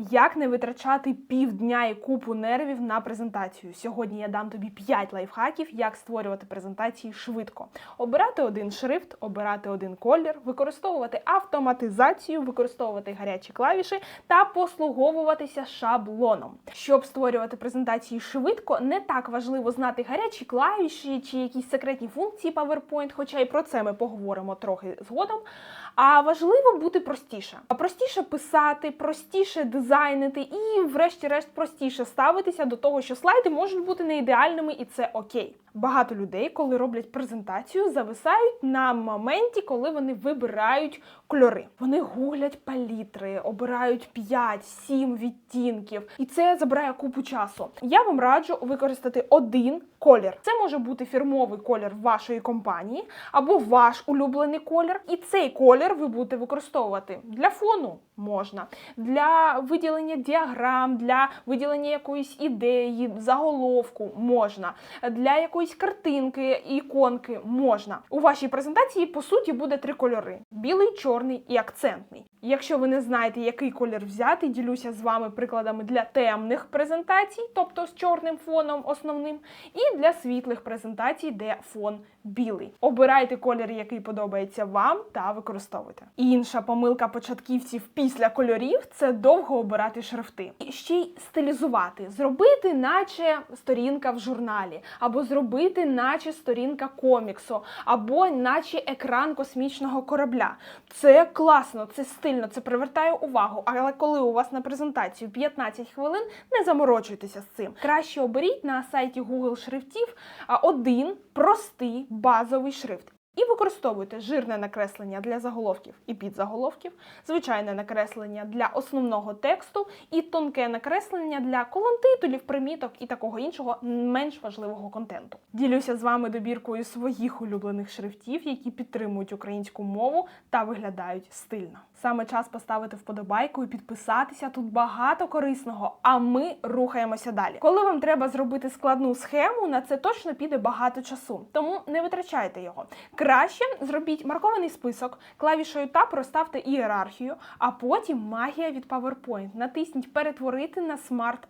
Як не витрачати півдня і купу нервів на презентацію? Сьогодні я дам тобі 5 лайфхаків, як створювати презентації швидко. Обирати один шрифт, обирати один колір, використовувати автоматизацію, використовувати гарячі клавіші та послуговуватися шаблоном. Щоб створювати презентації швидко, не так важливо знати гарячі клавіші чи якісь секретні функції PowerPoint, хоча і про це ми поговоримо трохи згодом. А важливо бути простіше. А простіше писати, простіше дизайнити і, врешті-решт, простіше ставитися до того, що слайди можуть бути не ідеальними, і це окей. Багато людей, коли роблять презентацію, зависають на моменті, коли вони вибирають кольори. Вони гуглять палітри, обирають 5-7 відтінків, і це забирає купу часу. Я вам раджу використати один колір. Це може бути фірмовий колір вашої компанії або ваш улюблений колір. І цей колір ви будете використовувати для фону можна, для виділення діаграм, для виділення якоїсь ідеї, заголовку можна, для якоїсь картинки, іконки можна. У вашій презентації, по суті, буде три кольори: білий, чорний і акцентний. Якщо ви не знаєте, який колір взяти, ділюся з вами прикладами для темних презентацій, тобто з чорним фоном основним, і для світлих презентацій, де фон білий. Обирайте колір, який подобається вам, та використовуйте. Інша помилка початківців після кольорів це довго обирати шрифти. І ще й стилізувати, зробити, наче сторінка в журналі, або зробити, наче сторінка коміксу, або наче екран космічного корабля. Це класно, це стильно, це привертає увагу. Але коли у вас на презентацію 15 хвилин, не заморочуйтеся з цим. Краще оберіть на сайті Google шрифтів один простий базовий шрифт. І використовуйте жирне накреслення для заголовків і підзаголовків, звичайне накреслення для основного тексту і тонке накреслення для колон титулів, приміток і такого іншого менш важливого контенту. Ділюся з вами добіркою своїх улюблених шрифтів, які підтримують українську мову та виглядають стильно. Саме час поставити вподобайку і підписатися. Тут багато корисного, а ми рухаємося далі. Коли вам треба зробити складну схему, на це точно піде багато часу, тому не витрачайте його. Краще зробіть маркований список, клавішою Tab розставте ієрархію, а потім магія від PowerPoint. Натисніть перетворити на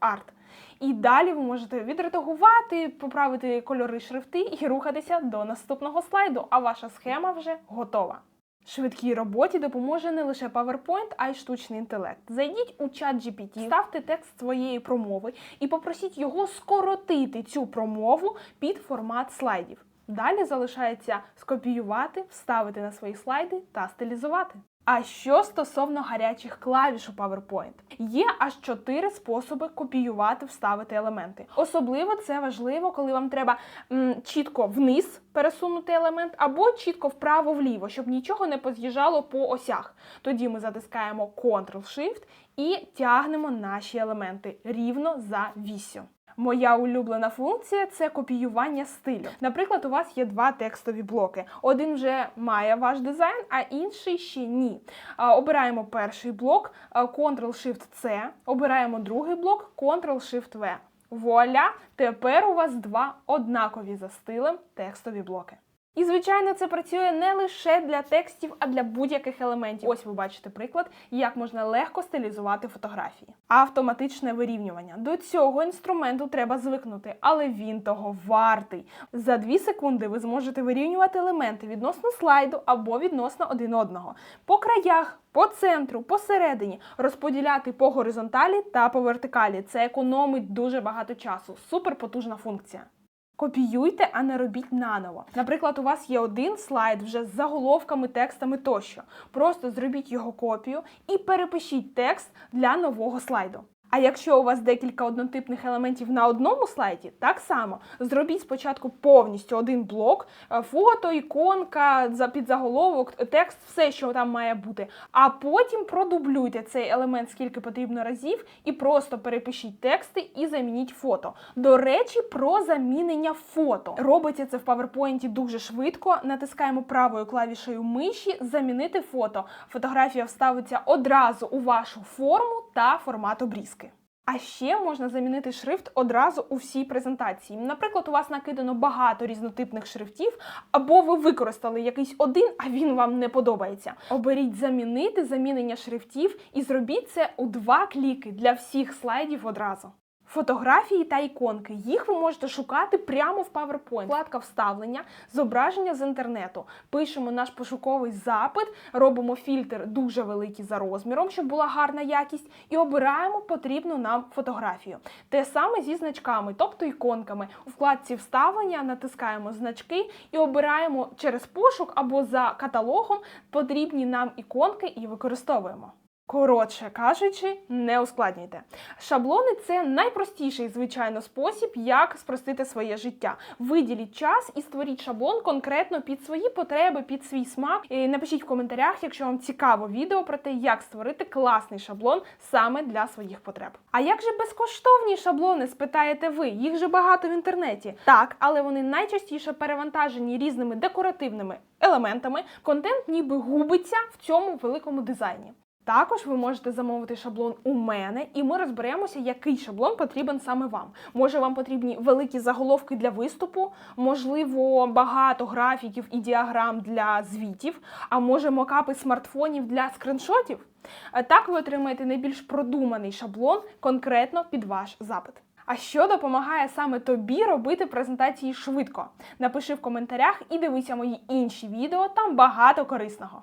Art. І далі ви можете відредагувати, поправити кольори шрифти і рухатися до наступного слайду. А ваша схема вже готова. Швидкій роботі допоможе не лише PowerPoint, а й штучний інтелект. Зайдіть у чат GPT, ставте текст своєї промови і попросіть його скоротити цю промову під формат слайдів. Далі залишається скопіювати, вставити на свої слайди та стилізувати. А що стосовно гарячих клавіш у PowerPoint? Є аж чотири способи копіювати, вставити елементи. Особливо це важливо, коли вам треба м, чітко вниз пересунути елемент, або чітко вправо-вліво, щоб нічого не поз'їжджало по осях. Тоді ми затискаємо Ctrl-Shift і тягнемо наші елементи рівно за вісю. Моя улюблена функція це копіювання стилю. Наприклад, у вас є два текстові блоки. Один вже має ваш дизайн, а інший ще ні. Обираємо перший блок Ctrl-Shift-C, обираємо другий блок Ctrl-Shift-V. Вуаля! Тепер у вас два однакові за стилем текстові блоки. І, звичайно, це працює не лише для текстів, а для будь-яких елементів. Ось ви бачите приклад, як можна легко стилізувати фотографії. Автоматичне вирівнювання. До цього інструменту треба звикнути, але він того вартий. За 2 секунди ви зможете вирівнювати елементи відносно слайду або відносно один одного. По краях, по центру, посередині, розподіляти по горизонталі та по вертикалі. Це економить дуже багато часу. Супер потужна функція. Копіюйте, а не робіть наново. Наприклад, у вас є один слайд вже з заголовками, текстами тощо. Просто зробіть його копію і перепишіть текст для нового слайду. А якщо у вас декілька однотипних елементів на одному слайді, так само зробіть спочатку повністю один блок, е, фото, іконка, за- підзаголовок, текст, все, що там має бути. А потім продублюйте цей елемент скільки потрібно разів, і просто перепишіть тексти і замініть фото. До речі, про замінення фото. Робиться це в PowerPoint дуже швидко. Натискаємо правою клавішею миші Замінити фото. Фотографія вставиться одразу у вашу форму та формат обрізки. А ще можна замінити шрифт одразу у всій презентації. Наприклад, у вас накидано багато різнотипних шрифтів, або ви використали якийсь один, а він вам не подобається. Оберіть замінити замінення шрифтів і зробіть це у два кліки для всіх слайдів одразу. Фотографії та іконки. Їх ви можете шукати прямо в PowerPoint. Вкладка вставлення, зображення з інтернету. Пишемо наш пошуковий запит, робимо фільтр дуже великий за розміром, щоб була гарна якість, і обираємо потрібну нам фотографію. Те саме зі значками, тобто іконками. У вкладці вставлення натискаємо значки і обираємо через пошук або за каталогом потрібні нам іконки і використовуємо. Коротше кажучи, не ускладнюйте. Шаблони це найпростіший, звичайно, спосіб, як спростити своє життя. Виділіть час і створіть шаблон конкретно під свої потреби, під свій смак. І напишіть в коментарях, якщо вам цікаво відео про те, як створити класний шаблон саме для своїх потреб. А як же безкоштовні шаблони, спитаєте ви? Їх же багато в інтернеті. Так, але вони найчастіше перевантажені різними декоративними елементами. Контент ніби губиться в цьому великому дизайні. Також ви можете замовити шаблон у мене, і ми розберемося, який шаблон потрібен саме вам. Може, вам потрібні великі заголовки для виступу, можливо, багато графіків і діаграм для звітів, а може мокапи смартфонів для скриншотів. Е, Так ви отримаєте найбільш продуманий шаблон конкретно під ваш запит. А що допомагає саме тобі робити презентації швидко? Напиши в коментарях і дивися мої інші відео, там багато корисного.